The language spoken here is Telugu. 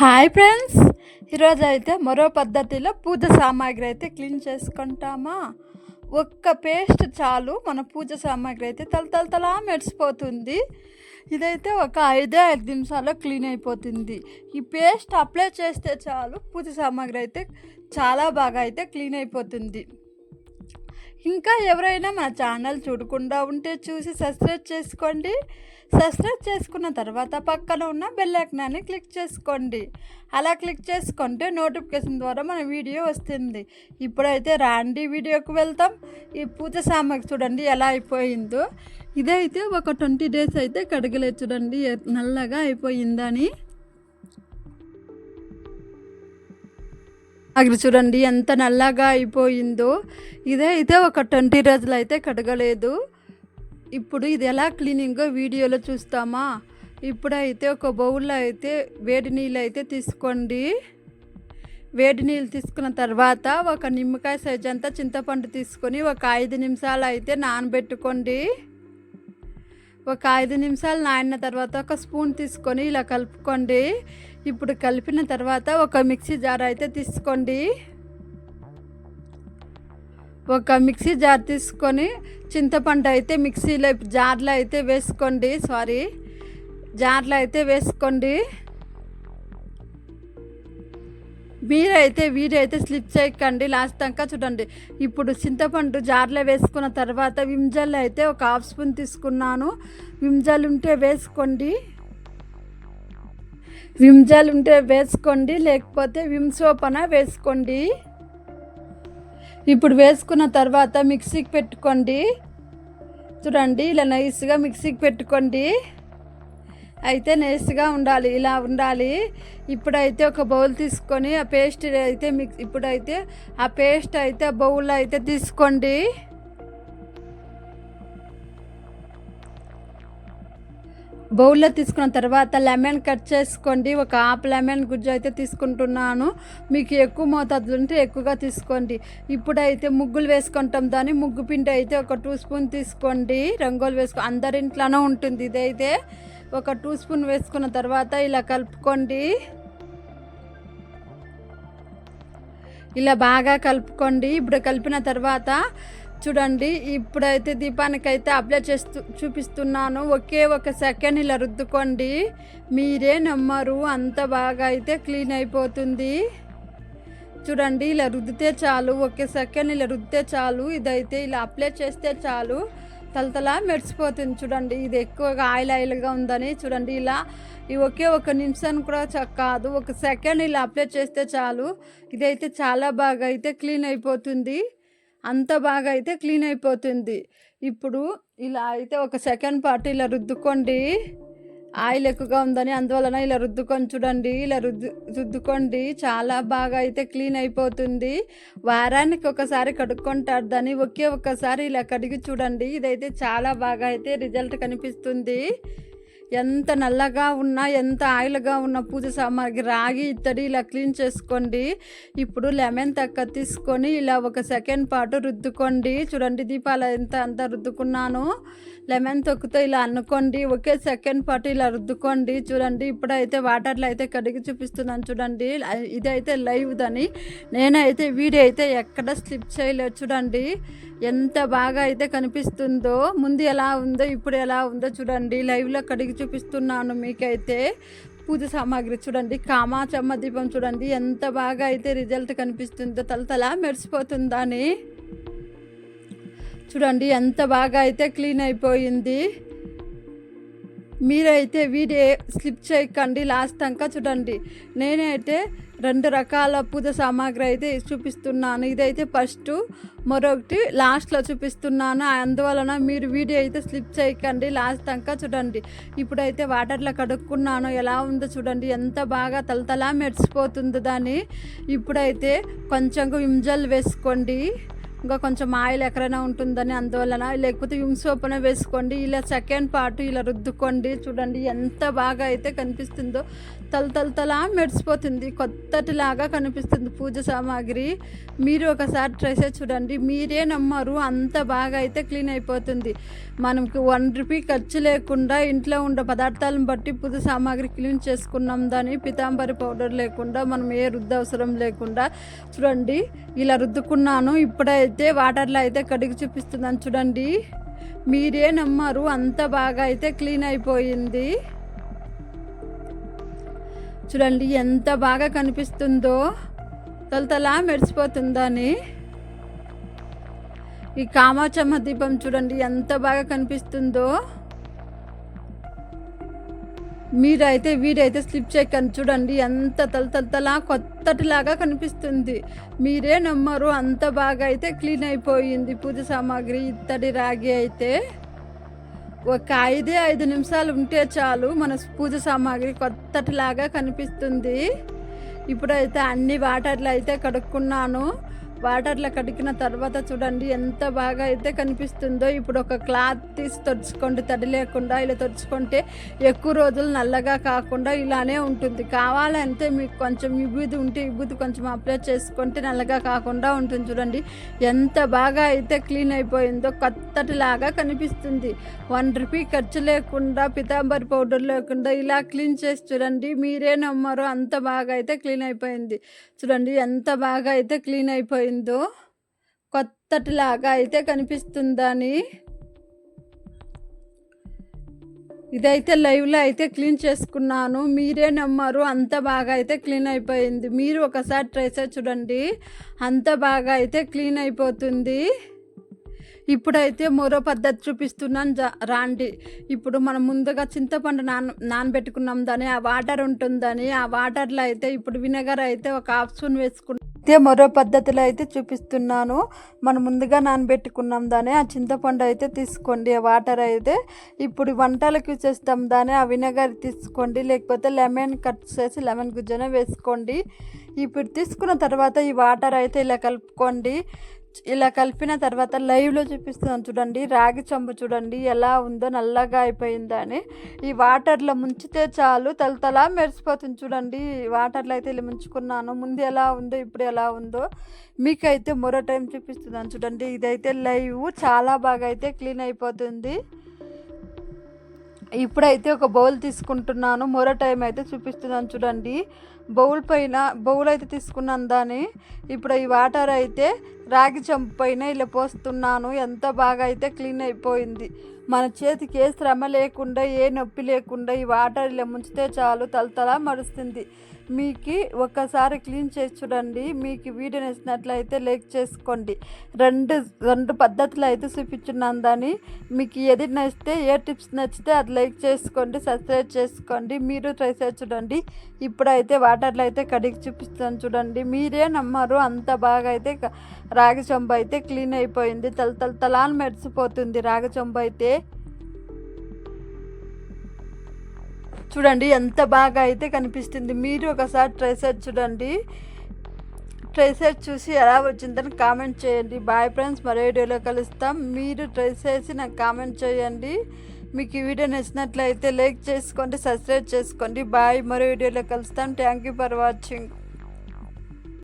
Hi friends. ఈరోజు అయితే మరో పద్ధతిలో పూజ సామాగ్రి అయితే క్లీన్ చేసుకుంటామా? ఒక్క పేస్ట్ చాలు. మన పూజ సామాగ్రి అయితే తలతలతలా మెరిసిపోతుంది. ఇదైతే ఒక ఐదే ఐదు నిమిషాల్లో క్లీన్ అయిపోతుంది. ఈ పేస్ట్ అప్లై చేస్తే చాలు పూజ సామాగ్రి అయితే చాలా బాగా అయితే క్లీన్ అయిపోతుంది. ఇంకా ఎవరైనా మన ఛానల్ చూడకుండా ఉంటే చూసి సబ్స్క్రైబ్ చేసుకోండి. సబ్స్క్రైబ్ చేసుకున్న తర్వాత పక్కన ఉన్న బెల్ ఐకనాన్ని క్లిక్ చేసుకోండి. అలా క్లిక్ చేసుకుంటే నోటిఫికేషన్ ద్వారా మన వీడియో వస్తుంది. ఇప్పుడైతే రాండి వీడియోకి వెళ్తాం. ఈ పూజ సామాగ్రి చూడండి ఎలా అయిపోయిందో. ఇదైతే ఒక ట్వంటీ డేస్ అయితే కడగలేదు చూడండి. నల్లగా అయిపోయిందని. అక్కడ చూడండి ఎంత నల్లగా అయిపోయిందో. ఇదే అయితే ఒక ట్వంటీ రోజులు అయితే కడగలేదు. ఇప్పుడు ఇది ఎలా క్లీనింగో వీడియోలో చూస్తామా? ఇప్పుడైతే ఒక బౌల్లో అయితే వేడి నీళ్ళు అయితే తీసుకోండి. వేడి నీళ్ళు తీసుకున్న తర్వాత ఒక నిమ్మకాయ సైజ్ అంతా చింతపండు తీసుకొని ఒక ఐదు నిమిషాలు అయితే నానబెట్టుకోండి. ఒక ఐదు నిమిషాలు నానిన తర్వాత ఒక స్పూన్ తీసుకొని ఇలా కలుపుకోండి. ఇప్పుడు కలిపిన తర్వాత ఒక మిక్సీ జార్ అయితే తీసుకోండి. ఒక మిక్సీ జార్ తీసుకొని చింతపండు అయితే మిక్సీలో జార్లో అయితే వేసుకోండి. సారీ జార్లో అయితే వేసుకోండి. మీరైతే వీరైతే స్లిప్ చేయకండి లాస్ట్ దాకా చూడండి. ఇప్పుడు చింతపండు జార్లో వేసుకున్న తర్వాత విమ్జల్ అయితే ఒక హాఫ్ స్పూన్ తీసుకున్నాను. విమ్జల్ ఉంటే వేసుకోండి. విమ్జల్ ఉంటే వేసుకోండి లేకపోతే విమ్ సోప్ అన వేసుకోండి. ఇప్పుడు వేసుకున్న తర్వాత మిక్సీకి పెట్టుకోండి. చూడండి ఇలా నైస్గా మిక్సీకి పెట్టుకోండి. అయితే నేస్గా ఉండాలి ఇలా ఉండాలి. ఇప్పుడైతే ఒక బౌల్ తీసుకొని ఆ పేస్ట్ అయితే మిక్స్ ఇప్పుడైతే ఆ పేస్ట్ అయితే బౌల్లో అయితే తీసుకోండి. బౌల్లో తీసుకున్న తర్వాత లెమన్ కట్ చేసుకోండి. ఒక హాఫ్ లెమన్ గుజ్జు అయితే తీసుకుంటున్నాను. మీకు ఎక్కువ మోతాదులు ఉంటే ఎక్కువగా తీసుకోండి. ఇప్పుడైతే ముగ్గులు వేసుకుంటాం. దాన్ని ముగ్గు పిండి అయితే ఒక టూ స్పూన్ తీసుకోండి. రంగోలు వేసుకో అందరింట్లోనే ఉంటుంది ఇదైతే. ఒక టూ స్పూన్ వేసుకున్న తర్వాత ఇలా కలుపుకోండి. ఇలా బాగా కలుపుకోండి. ఇప్పుడు కలిపిన తర్వాత చూడండి ఇప్పుడైతే దీపానికి అయితే అప్లై చేస్తూ చూపిస్తున్నాను. ఒకే ఒక సెకండ్ ఇలా రుద్దుకోండి. మీరే నమ్మరు అంత బాగా అయితే క్లీన్ అయిపోతుంది. చూడండి ఇలా రుద్దితే చాలు ఒకే సెకండ్ ఇలా రుద్దితే చాలు ఇదైతే ఇలా అప్లై చేస్తే చాలు. తలతలా మెరిచిపోతుంది చూడండి. ఇది ఎక్కువగా ఆయిల్ ఆయిల్గా ఉందని చూడండి. ఇలా ఈ ఒకే ఒక నిమిషం కూడా కాదు ఒక సెకండ్ ఇలా అప్లై చేస్తే చాలు. ఇదైతే చాలా బాగా అయితే క్లీన్ అయిపోతుంది. అంత బాగా అయితే క్లీన్ అయిపోతుంది. ఇప్పుడు ఇలా అయితే ఒక సెకండ్ పార్ట్ ఇలా రుద్దుకోండి. ఆయిల్ ఎక్కువగా ఉందని అందువలన ఇలా రుద్దుకొని చూడండి ఇలా రుద్దు రుద్దుకోండి. చాలా బాగా అయితే క్లీన్ అయిపోతుంది. వారానికి ఒకసారి కడుక్కుంటారు దాన్ని ఒకే ఒక్కసారి ఇలా కడిగి చూడండి. ఇదైతే చాలా బాగా అయితే రిజల్ట్ కనిపిస్తుంది. ఎంత నల్లగా ఉన్నా ఎంత ఆయిల్గా ఉన్న పూజ సామాగ్రి రాగి ఇత్తడి ఇలా క్లీన్ చేసుకోండి. ఇప్పుడు లెమన్ తక్క తీసుకొని ఇలా ఒక సెకండ్ పాటు రుద్దుకోండి. చూడండి దీపాలు ఎంత అంత రుద్దుకున్నాను. లెమన్ తొక్కుతో ఇలా అనుకోండి ఒకే సెకండ్ పాటు ఇలా రుద్దుకోండి. చూడండి ఇప్పుడైతే వాటర్లో అయితే కడిగి చూపిస్తున్నాను చూడండి. ఇదైతే లైవ్ దని. నేనైతే వీడియో అయితే ఎక్కడ స్లిప్ చేయలేదు చూడండి. ఎంత బాగా అయితే కనిపిస్తుందో ముందు ఎలా ఉందో ఇప్పుడు ఎలా ఉందో చూడండి. లైవ్లో కడిగి చూపిస్తున్నాను మీకైతే. పూజ సామాగ్రి చూడండి. కామాచమ్మ దీపం చూడండి. ఎంత బాగా అయితే రిజల్ట్ కనిపిస్తుందో తలతలా మెరిసిపోతుందని. చూడండి ఎంత బాగా అయితే క్లీన్ అయిపోయింది. మీరైతే వీడియో స్లిప్ చేయకండి లాస్ట్ దాకా చూడండి. నేనైతే రెండు రకాల పూజ సామాగ్రి అయితే చూపిస్తున్నాను. ఇదైతే ఫస్ట్ మరొకటి లాస్ట్లో చూపిస్తున్నాను. అందువలన మీరు వీడియో అయితే స్లిప్ చేయకండి లాస్ట్ దాకా చూడండి. ఇప్పుడైతే వాటర్లో కడుక్కున్నాను. ఎలా ఉందో చూడండి ఎంత బాగా తలతలా మెరిసిపోతుందో దాన్ని. ఇప్పుడైతే కొంచెం విమ్జల్ వేసుకోండి. ఇంకా కొంచెం ఆయిల్ ఎక్కడైనా ఉంటుందని అందువలన లేకపోతే విమ్ సోప్ అనే వేసుకోండి ఇలా సెకండ్ పార్ట్ ఇలా రుద్దుకోండి. చూడండి ఎంత బాగా అయితే కనిపిస్తుందో. తల తల తల మెరిసిపోతుంది. కొత్తటిలాగా కనిపిస్తుంది పూజ సామాగ్రి. మీరు ఒకసారి ట్రై చేసి చూడండి. మీరే నమ్మరు అంత బాగా అయితే క్లీన్ అయిపోతుంది. మనకి వన్ రూపీ ఖర్చు లేకుండా ఇంట్లో ఉండే పదార్థాలను బట్టి పూజ సామాగ్రి క్లీన్ చేసుకున్నాం దాని పితాంబరి పౌడర్ లేకుండా మనం ఏ రుద్దు అవసరం లేకుండా. చూడండి ఇలా రుద్దుకున్నాను. ఇప్పుడే అయితే వాటర్లో అయితే కడిగి చూపిస్తున్నాను చూడండి. మీరే నమ్మరు అంత బాగా అయితే క్లీన్ అయిపోయింది. చూడండి ఎంత బాగా కనిపిస్తుందో. తలతలా మెరిసిపోతుందని. ఈ కామాచమ్మ దీపం చూడండి ఎంత బాగా కనిపిస్తుందో. మీరైతే వీడైతే స్లిప్ చేయకండి చూడండి ఎంత తలతలతలా కొత్తటిలాగా కనిపిస్తుంది. మీరే నమ్మరు అంత బాగా అయితే క్లీన్ అయిపోయింది పూజ సామాగ్రి ఇత్తడి రాగి అయితే. ఒక ఐదే ఐదు నిమిషాలు ఉంటే చాలు మన పూజ సామాగ్రి కొత్తటిలాగా కనిపిస్తుంది. ఇప్పుడైతే అన్ని వాటర్లు అయితే కడుక్కున్నాను. వాటర్లో కడిగిన తర్వాత చూడండి ఎంత బాగా అయితే కనిపిస్తుందో. ఇప్పుడు ఒక క్లాత్ తీసి తుడుచుకోండి తడి లేకుండా ఇలా తొడుచుకుంటే ఎక్కువ రోజులు నల్లగా కాకుండా ఇలానే ఉంటుంది. కావాలంటే మీకు కొంచెం ఇబ్బుది ఉంటే ఇబ్బుది కొంచెం అప్లై చేసుకుంటే నల్లగా కాకుండా ఉంటుంది చూడండి. ఎంత బాగా అయితే క్లీన్ అయిపోయిందో కొత్తటిలాగా కనిపిస్తుంది. వన్ రూపీ ఖర్చు లేకుండా పితాంబరి పౌడర్ లేకుండా ఇలా క్లీన్ చేసి చూడండి. మీరే నమ్మరు అంత బాగా అయితే క్లీన్ అయిపోయింది. చూడండి ఎంత బాగా అయితే క్లీన్ అయిపోయింది. కొత్తటిలాగా అయితే కనిపిస్తుందని. ఇదైతే లైవ్లో అయితే క్లీన్ చేసుకున్నాను. మీరే నమ్మరు అంత బాగా అయితే క్లీన్ అయిపోయింది. మీరు ఒకసారి ట్రై చేసి చూడండి. అంత బాగా అయితే క్లీన్ అయిపోతుంది. ఇప్పుడైతే మరో పద్ధతి చూపిస్తున్నాను జా రాండి. ఇప్పుడు మనం ముందుగా చింతపండు నాన నానబెట్టుకున్నాం దాని ఆ వాటర్ ఉంటుందని ఆ వాటర్లో అయితే ఇప్పుడు వినగర్ అయితే ఒక హాఫ్ స్పూన్ వేసుకున్నాం అయితే మరో పద్ధతిలో అయితే చూపిస్తున్నాను. మనం ముందుగా నానబెట్టుకున్నాం దాన్ని. ఆ చింతపండు అయితే తీసుకోండి. ఆ వాటర్ అయితే ఇప్పుడు వంటలకు చేస్తాం దాన్ని. ఆ వినగర్ తీసుకోండి. లేకపోతే లెమన్ కట్ చేసి లెమన్ గుజ్జన వేసుకోండి. ఇప్పుడు తీసుకున్న తర్వాత ఈ వాటర్ అయితే ఇలా కలుపుకోండి. ఇలా కలిపిన తర్వాత లైవ్లో చూపిస్తున్నాను చూడండి రాగి చెంబు చూడండి ఎలా ఉందో నల్లగా అయిపోయిందని ఈ వాటర్లో ముంచితే చాలు తలతలా మెరిసిపోతుంది చూడండి. వాటర్లో అయితే ఇలా ముంచుకున్నాను. ముందు ఎలా ఉందో ఇప్పుడు ఎలా ఉందో మీకైతే మరో టైం చూపిస్తున్నాను చూడండి. ఇదైతే లైవ్ చాలా బాగా అయితే క్లీన్ అయిపోతుంది. ఇప్పుడైతే ఒక బౌల్ తీసుకుంటున్నాను. మరో టైం అయితే చూపిస్తున్నాను చూడండి. బౌల్ పైన బౌల్ అయితే తీసుకున్నాను దాన్ని. ఇప్పుడు ఈ వాటర్ అయితే రాగి చంపు పైన ఇలా పోస్తున్నాను. ఎంత బాగా అయితే క్లీన్ అయిపోయింది. మన చేతికి ఏ శ్రమ లేకుండా ఏ నొప్పి లేకుండా ఈ వాటర్ ఇలా ముంచితే చాలు తలతల మరుస్తుంది. మీకు ఒక్కసారి క్లీన్ చేసి చూడండి. మీకు వీడియో నచ్చినట్లయితే లైక్ చేసుకోండి. రెండు రెండు పద్ధతులు అయితే చూపించున్నాను దాన్ని మీకు ఏది నచ్చితే ఏ టిప్స్ నచ్చితే అది లైక్ చేసుకోండి సబ్స్క్రైబ్ చేసుకోండి. మీరు ట్రై చేసి చూడండి. ఇప్పుడైతే వాటర్లో అయితే కడిగి చూపిస్తాను చూడండి. మీరే నమ్మరు. అంత బాగా అయితే రాగి చెంబు అయితే క్లీన్ అయిపోయింది. తల తల తలాన్ మెరిసిపోతుంది రాగి చెంబు అయితే. చూడండి ఎంత బాగా అయితే కనిపిస్తుంది. మీరు ఒకసారి ట్రై చేసి చూడండి. ట్రై చేసి చూసి ఎలా వచ్చిందని కామెంట్ చేయండి. బాయ్ ఫ్రెండ్స్ మరో వీడియోలో కలుస్తాం. మీరు ట్రై చేసి నాకు కామెంట్ చేయండి. మీకు ఈ వీడియో నచ్చినట్లయితే లైక్ చేసుకోండి సబ్స్క్రైబ్ చేసుకోండి. బాయ్ మరో వీడియోలో కలుస్తాం. Thank you for watching